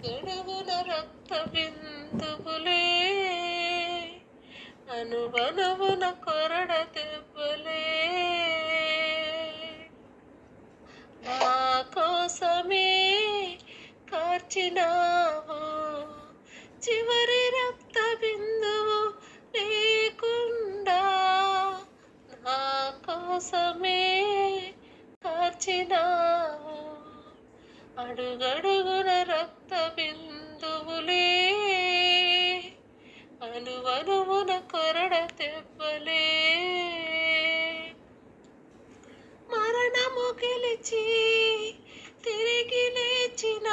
అడుగడుగున రక్త బిందువులే అనువనవున కొరడ దెబ్బలే. మా కోసమే కార్చినావు చివరి రక్త బిందువు లేకుండా నా కోసమే కార్చినావు అడుగడుగున రక్త బిందువులే అనువనువున కొరడ దెబ్బలే మరణము గెలిచి తిరిగి లేచిన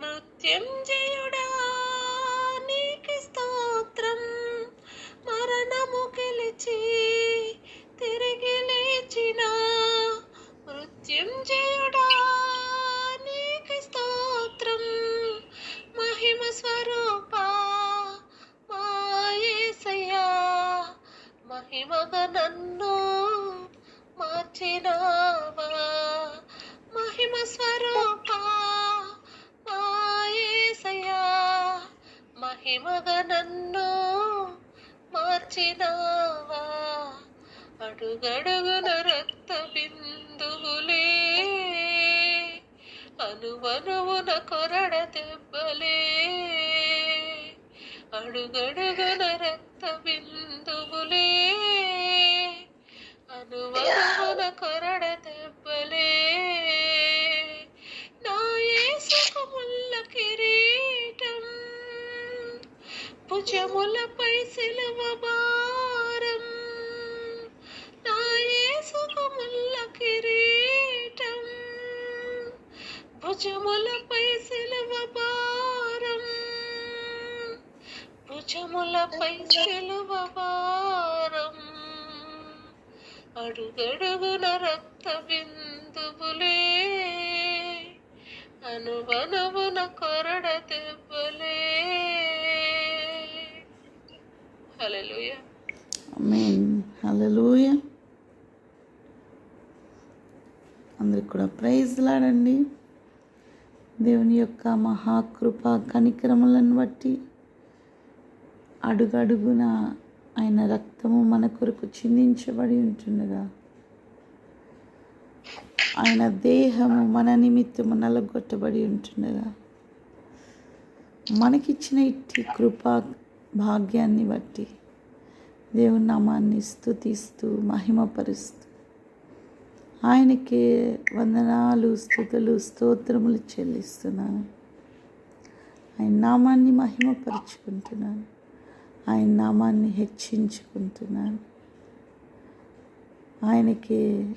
మృత్యుంజయుడా నీకి స్తోత్రం. మరణము గెలిచి తిరిగి లేచిన మృత్యుంజయుడా మహిమగా నన్ను మార్చినావా? మహిమ స్వరూప మా యేసయ్యా నన్ను మార్చినావా? అడుగడుగున రక్త బిందువులే అనువనువున కొరడ దెబ్బలే. అడుగడుగున రక్త బిందు అనువనువున కొరడ దెబ్బలే. నా ఏసుకముల్ల కిరీటం? భుజములపై సిలువ భారం. నా ఏసుకముల్ల కిరీటం? భుజములపై సిలువ భారం. భుజములపై సిలువ భారం. అడుగడుగున రక్త బిందువులే అనువనవున కొరడ దెబ్బలే. హల్లెలూయా. ఆమేన్. అందరికి కూడా ప్రైజ్ లాడండి. దేవుని యొక్క మహాకృప కనిక్రమలను బట్టి అడుగడుగున ఆయన రక్తము మన కొరకు చిందించబడి ఉంటుండగా ఆయన దేహము మన నిమిత్తము నలగొట్టబడి ఉంటుండగా మనకిచ్చిన ఇట్టి కృపా భాగ్యాన్ని బట్టి దేవుని నామాన్ని స్థుతిస్తూ మహిమపరుస్తూ ఆయనకే వందనాలు స్థుతులు స్తోత్రములు చెల్లిస్తున్నాను. ఆయన నామాన్ని మహిమపరుచుకుంటున్నాను. ఆయన నామాన్ని హెచ్చించుకుంటున్నాను. ఆయనకి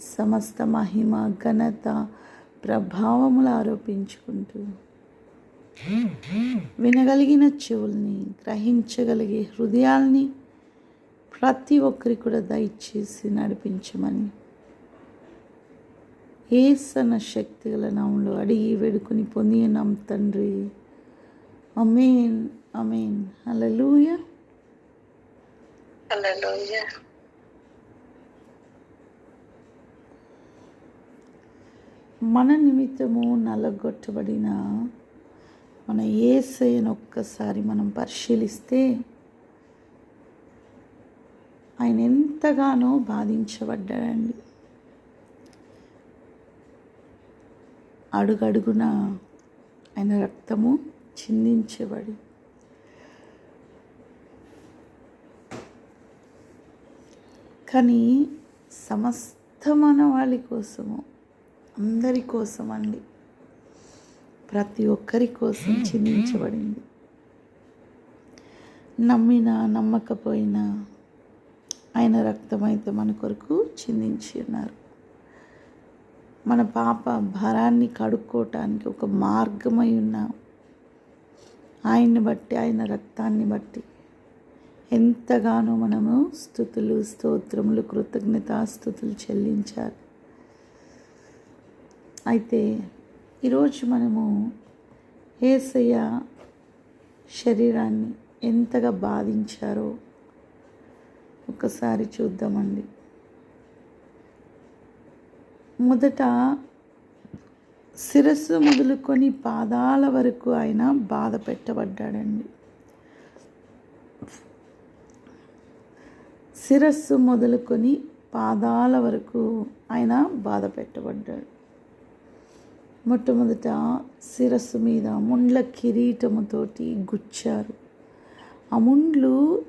సమస్త మహిమ ఘనత ప్రభావములు ఆరోపించుకుంటూ వినగలిగిన చెవుల్ని గ్రహించగలిగే హృదయాల్ని ప్రతి ఒక్కరికి కూడా దయచేసి నడిపించమని ఏసన శక్తి గల నామంలో అడిగి వేడుకొని పొంది తండ్రి. అమేన్ అమేన్ హల్లెలూయ హల్లెలూయా మన నిమిత్తము నలగొట్టబడిన మన ఏసయ్యను ఒక్కసారి మనం పరిశీలిస్తే ఆయన ఎంతగానో బాధించబడ్డాడండి. అడుగడుగున ఆయన రక్తము చిందించబడి కానీ సమస్త మానవాళి కోసము అందరి కోసం అండి ప్రతి ఒక్కరి కోసం చిందించబడింది నమ్మినా నమ్మకపోయినా ఆయన రక్తం అయితే మన కొరకు చిందించి ఉన్నారు. మన పాప భారాన్ని కడుక్కోవటానికి ఒక మార్గమై ఉన్నాం. ఆయన్ని బట్టి ఆయన రక్తాన్ని బట్టి ఎంతగానో మనము స్థుతులు స్తోత్రములు కృతజ్ఞతాస్థుతులు చెల్లించాలి. అయితే ఈరోజు మనము ఏసయ్య శరీరాన్ని ఎంతగా బాధించారో ఒకసారి చూద్దామండి. మొదట శిరస్సు మొదలుకొని పాదాల వరకు ఆయన బాధ పెట్టబడ్డాడండి. శిరస్సు మొదలుకొని పాదాల వరకు ఆయన బాధ పెట్టబడ్డాడు. మొట్టమొదట శిరస్సు మీద ముండ్ల కిరీటముతోటి గుచ్చారు. ఆ ముండ్లు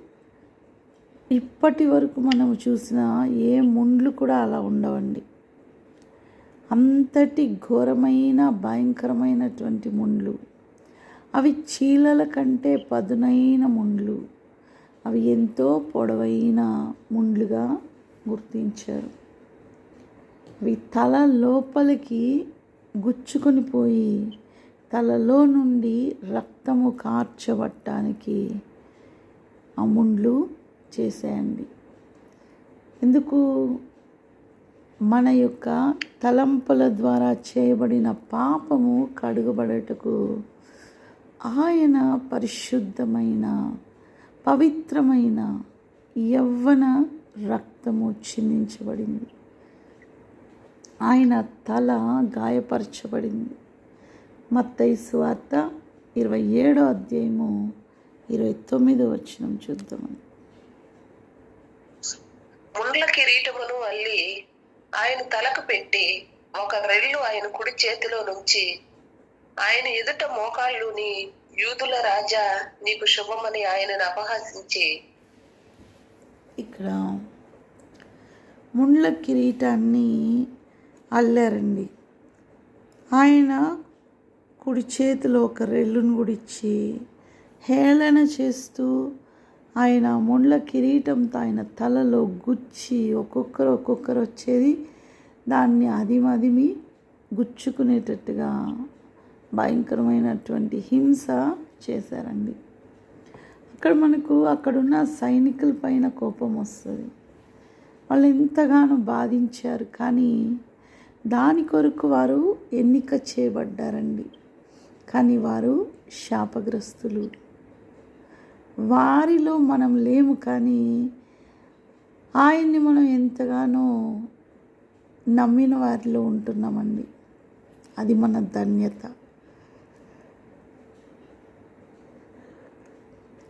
ఇప్పటి వరకు మనం చూసిన ఏ ముండ్లు కూడా అలా ఉండవండి. అంతటి ఘోరమైన భయంకరమైనటువంటి ముండ్లు. అవి చీలల కంటే పదునైన ముండ్లు. అవి ఎంతో పొడవైన ముండ్లుగా గుర్తించారు. అవి తల లోపలికి గుచ్చుకొని పోయి తలలో నుండి రక్తము కార్చబట్టానికి ఆ ముండ్లు చేసేయండి ఎందుకు? మన యొక్క తలంపుల ద్వారా చేయబడిన పాపము కడుగుబడటకు ఆయన పరిశుద్ధమైన పవిత్రమైన యవ్వన రక్తము చిందించబడింది. ఆయన తల గాయపరచబడింది. మత్తయి సువార్త ఇరవై ఏడో అధ్యాయము ఇరవై తొమ్మిదో వచ్చిన చూద్దామని. ముండ్ల కిరీటమును అల్లి ఆయన తలకు పెట్టి ఒక రెల్లు ఆయన కుడి చేతిలో నుంచి ఆయన ఎదుట మోకాళ్ళుని యూదుల రాజా నీకు శుభమని ఆయనను అపహాసించి ఇక్కడ ముండ్ల కిరీటాన్ని అల్లారండి. ఆయన కుడి చేతిలో ఒక రెల్లును కూడా ఇచ్చి హేళన చేస్తూ ఆయన ముండ్ల కిరీటంతో ఆయన తలలో గుచ్చి ఒక్కొక్కరు ఒక్కొక్కరు వచ్చేది దాన్ని అదిమదిమి గుచ్చుకునేటట్టుగా భయంకరమైనటువంటి హింస చేశారండి. అక్కడ మనకు అక్కడున్న సైనికుల పైన కోపం వస్తుంది. వాళ్ళు ఎంతగానో బాధించారు కానీ దాని కొరకు వారు ఎన్నిక చేయబడ్డారండి. కానీ వారు శాపగ్రస్తులు. వారిలో మనం లేము కానీ ఆయన్ని మనం ఎంతగానో నమ్మిన వారిలో ఉంటున్నామండి. అది మన ధన్యత.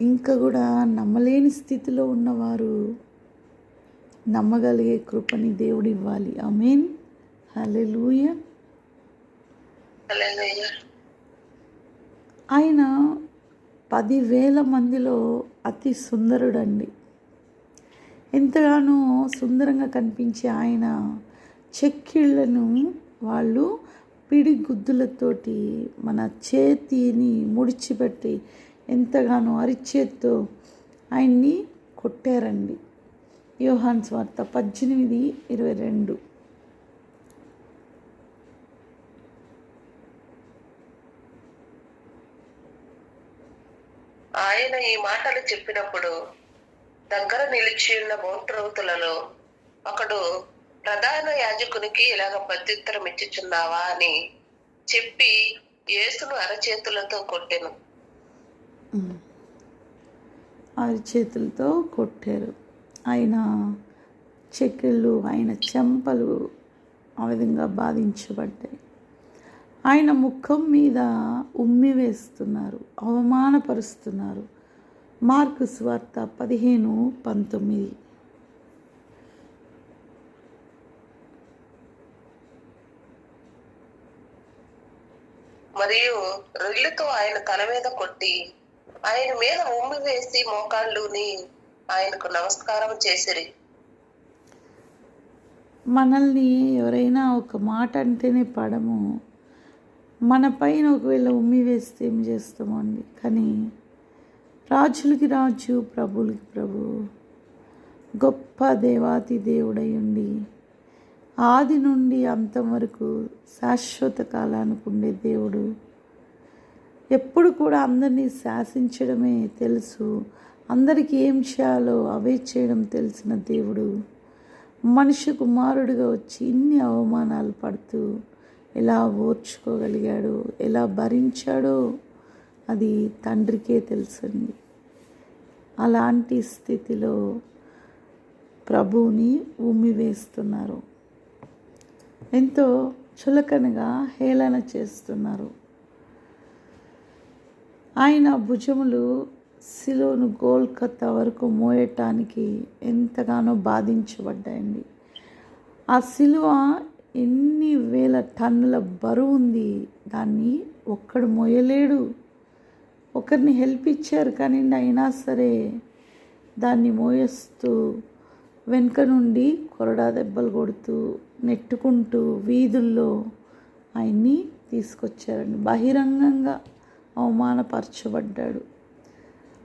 ఇంకా కూడా నమ్మలేని స్థితిలో ఉన్నవారు నమ్మగలిగే కృపని దేవుడు ఇవ్వాలి. ఆమెన్. హల్లెలూయా. హల్లెలూయా. ఆయన పదివేల మందిలో అతి సుందరుడండి. ఎంతగానో సుందరంగా కనిపించే ఆయన చెక్కిళ్ళను వాళ్ళు పిడి గుద్దులతోటి మన చేతిని ముడిచిపెట్టి ఎంతగానో అరిచేత్తో ఆయన్ని కొట్టారండి. యోహాన్స్ వార్త పద్దెనిమిది ఇరవై రెండు. ఆయన ఈ మాటలు చెప్పినప్పుడు దగ్గర నిలిచి ఉన్న బౌంట్రౌతులలో ఒకడు ప్రధాన యాజకునికి ఇలాగ ప్రత్యుత్తరం ఇచ్చుచున్నావా అని చెప్పి యేసును అరచేతులతో కొట్టెను. అరిచేతులతో కొట్టారు. ఆయన చెక్కిళ్ళు ఆయన చెంపలు ఆ విధంగా బాధించబడ్డాయి. ఆయన ముఖం మీద ఉమ్మి వేస్తున్నారు అవమానపరుస్తున్నారు. మార్కు స్వార్త పదిహేను పంతొమ్మిది. మరియు రెల్లుతో ఆయన తల మీద కొట్టి ఆయన మీద ఉమ్మి వేసి మోకాళ్ళుని ఆయనకు నమస్కారం చేసిరి. మనల్ని ఎవరైనా ఒక మాట అంటేనే పడము. మన పైన ఒకవేళ ఉమ్మి వేస్తే ఏం చేస్తామండి కానీ రాజులకి రాజు ప్రభులకి ప్రభు గొప్ప దేవాతి దేవుడై ఉండి ఆది నుండి అంతం వరకు శాశ్వత కాలానికి ఉండే దేవుడు ఎప్పుడు కూడా అందరినీ శాసించడమే తెలుసు. అందరికీ ఏం చేయాలో అవే చేయడం తెలిసిన దేవుడు. మనిషి కుమారుడిగా వచ్చి ఇన్ని అవమానాలు పడుతూ ఎలా ఓర్చుకోగలిగాడో ఎలా భరించాడో అది తండ్రికే తెలుసండి. అలాంటి స్థితిలో ప్రభువుని ఉమ్మి వేస్తున్నారు. ఎంతో చులకనగా హేళన చేస్తున్నారు. ఆయన భుజములు సిలోను గోల్కత్తా వరకు మోయటానికి ఎంతగానో బాధించబడ్డాయండి. ఆ సిలువ ఎన్ని వేల టన్నుల బరువు ఉంది. దాన్ని ఒక్కడు మోయలేడు. ఒకరిని హెల్ప్ ఇచ్చారు కానీ అయినా సరే దాన్ని మోయస్తూ వెనుక నుండి కొరడా దెబ్బలు కొడుతూ నెట్టుకుంటూ వీధుల్లో ఆయన్ని తీసుకొచ్చారండి. బహిరంగంగా అవమానపరచబడ్డాడు.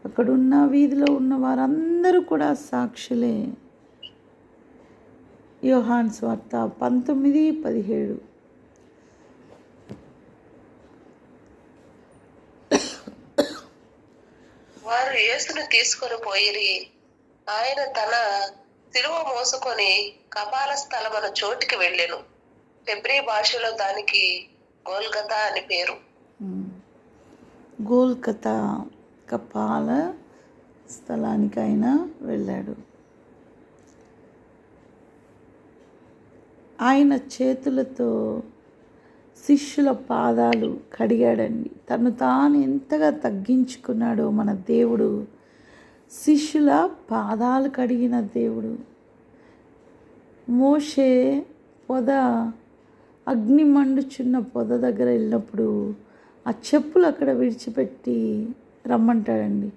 అక్కడున్న వీధిలో ఉన్న వారందరూ కూడా సాక్షులే. యోహాన్ స్వార్త పంతొమ్మిది పదిహేడు. వారు యేసును తీసుకొని పోయిరి. ఆయన తన సిలువ మోసుకొని కపాల స్థలమన చోటికి వెళ్ళెను. ఫిబ్రి భాషలో దానికి గోల్గతా అని పేరు. గోల్కతా కపాల స్థలానికి ఆయన వెళ్ళాడు. ఆయన చేతులతో శిష్యుల పాదాలు కడిగాడండి. తను తాను ఎంతగా తగ్గించుకున్నాడో మన దేవుడు శిష్యుల పాదాలు కడిగిన దేవుడు. మోషే పొద అగ్ని మండుచున్న పొద దగ్గర వెళ్ళినప్పుడు ఆ చెప్పులు అక్కడ విడిచిపెట్టి రమ్మంటాడండి.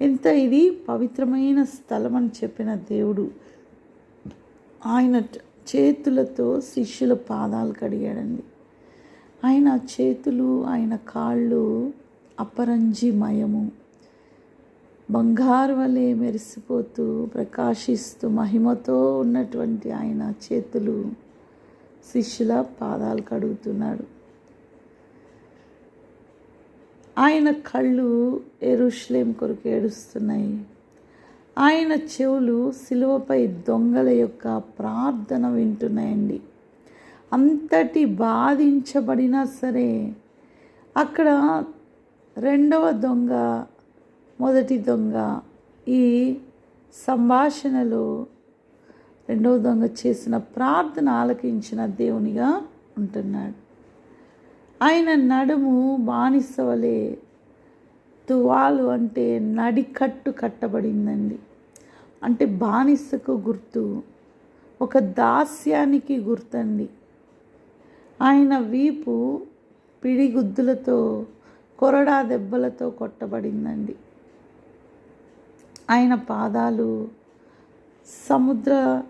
ఎంత ఇది? పవిత్రమైన స్థలం అని చెప్పిన దేవుడు ఆయన చేతులతో శిష్యుల పాదాలు కడిగాడండి. ఆయన చేతులు ఆయన కాళ్ళు అపరంజిమయము. బంగారు వలె మెరిసిపోతూ ప్రకాశిస్తూ మహిమతో ఉన్నటువంటి ఆయన చేతులు శిష్యుల పాదాలు కడుగుతున్నాడు. ఆయన కళ్ళు ఎరుష్లేం కొరకు ఏడుస్తున్నాయి. ఆయన చెవులు సిలువపై దొంగల యొక్క ప్రార్థన వింటున్నాయండి. అంతటి బాధించబడినా సరే అక్కడ రెండవ దొంగ మొదటి దొంగ ఈ సంభాషణలో రెండవ దొంగ చేసిన ప్రార్థన ఆలకించిన దేవునిగా ఉంటున్నాడు. ఆయన నడుము బానిసవలే. తువాలు అంటే నడికట్టు కట్టబడిందండి. అంటే బానిసకు గుర్తు. ఒక దాస్యానికి గుర్తండి. ఆయన వీపు పిడిగుద్దులతో కొరడా దెబ్బలతో కొట్టబడిందండి. ఆయన పాదాలు సముద్ర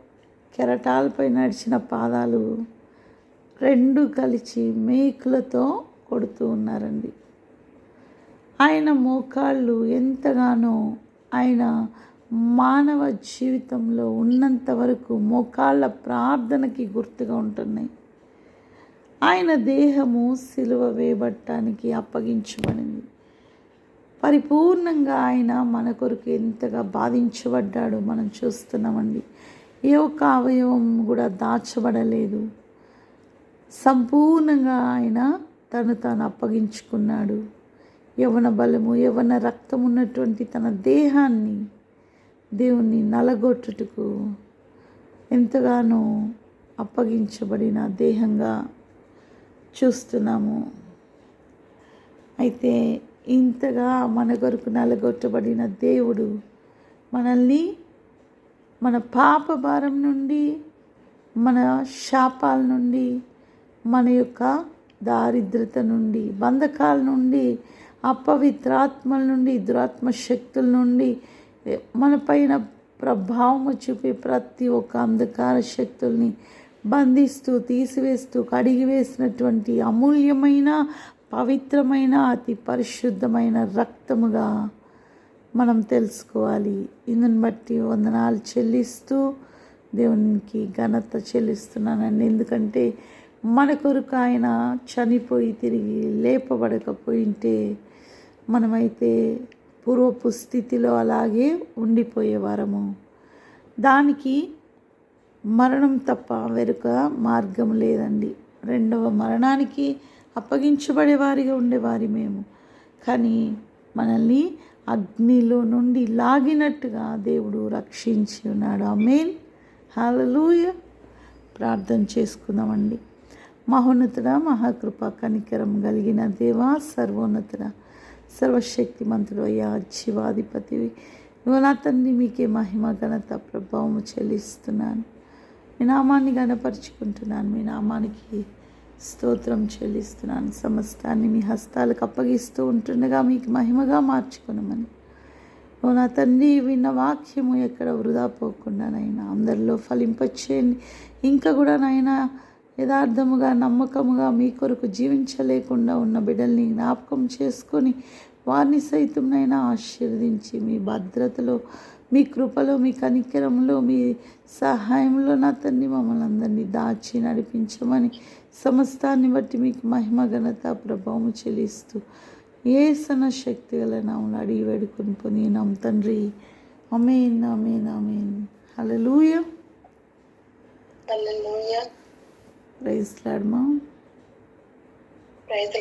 కెరటాలపై నడిచిన పాదాలు రెండు కలిసి మేకులతో కొడుతూ ఉన్నారండి. ఆయన మోకాళ్ళు ఎంతగానో ఆయన మానవ జీవితంలో ఉన్నంత వరకు మోకాళ్ళ ప్రార్థనకి గుర్తుగా ఉంటున్నాయి. ఆయన దేహము సిలువ వేయబట్టానికి అప్పగించబడింది. పరిపూర్ణంగా ఆయన మన కొరకు ఎంతగా బాధించబడ్డాడో మనం చూస్తున్నామండి. ఏ ఒక్క అవయవం కూడా దాచబడలేదు. సంపూర్ణంగా ఆయన తను తాను అప్పగించుకున్నాడు. యవన బలము యవన రక్తం ఉన్నటువంటి తన దేహాన్ని దేవుణ్ణి నలగొట్టుటకు ఎంతగానో అప్పగించబడిన దేహంగా చూస్తున్నాము. అయితే ఇంతగా మన కొరకు నలగొట్టబడిన దేవుడు మనల్ని మన పాప భారం నుండి మన శాపాల నుండి మన యొక్క దారిద్రత నుండి బంధకాల నుండి అపవిత్రాత్మల నుండి దురాత్మ శక్తుల నుండి మన పైన ప్రభావము చూపే ప్రతి ఒక్క అంధకార శక్తుల్ని బంధిస్తూ తీసివేస్తూ కడిగి వేసినటువంటి అమూల్యమైన పవిత్రమైన అతి పరిశుద్ధమైన రక్తముగా మనం తెలుసుకోవాలి. ఇందుని బట్టి వందనాలు చెల్లిస్తూ దేవునికి ఘనత చెల్లిస్తున్నానండి. ఎందుకంటే మన కొరకు ఆయన చనిపోయి తిరిగి లేపబడకపోయింటే మనమైతే పూర్వపు స్థితిలో అలాగే ఉండిపోయేవారము దానికి మరణం తప్ప వెనుక మార్గం లేదండి. రెండవ మరణానికి అప్పగించబడేవారిగా ఉండేవారి మేము. కానీ మనల్ని అగ్నిలో నుండి లాగినట్టుగా దేవుడు రక్షించి ఉన్నాడు. ఆ మెయిన్ హల్లెలూయా. ప్రార్థన చేసుకుందామండి. మహోన్నతుడ మహాకృప కనికరం కలిగిన దేవా సర్వోన్నతుడ సర్వశక్తిమంతుడు అయ్యా జీవాధిపతివి నువ్వు నా తండ్రి మీకే మహిమ ఘనత ప్రభావం చెల్లిస్తున్నాను. మీ నామాన్ని గణపరుచుకుంటున్నాను మీ నామానికి స్తోత్రం చెల్లిస్తున్నాను. సమస్తాన్ని మీ హస్తాలకు అప్పగిస్తూ ఉంటుండగా మీకు మహిమగా మార్చుకునమని. ఓ నా తండ్రి విన్న వాక్యము ఎక్కడ వృధా పోకుండా నైనా అందరిలో ఫలింపచేయండి. ఇంకా కూడా నైనా యథార్థముగా నమ్మకముగా మీ కొరకు జీవించలేకుండా ఉన్న బిడ్డల్ని జ్ఞాపకం చేసుకొని వారిని సైతంనైనా ఆశీర్వదించి మీ భద్రతలో మీ కృపలో మీ కనికరంలో మీ సహాయంలో నా తండ్రి మమ్మల్ని అందరినీ దాచి నడిపించమని సమస్తాన్ని బట్టి మీకు మహిమ ఘనత ప్రభావం చెల్లిస్తూ ఏ సన శక్తి గల నామలు అడిగి వేడుకొని పొందినాం తండ్రి. అమేన్ అమేన్ అమేన్ హల్లెలూయ. లూయ ప్రైజ్ లాడ్మా ప్రైజ్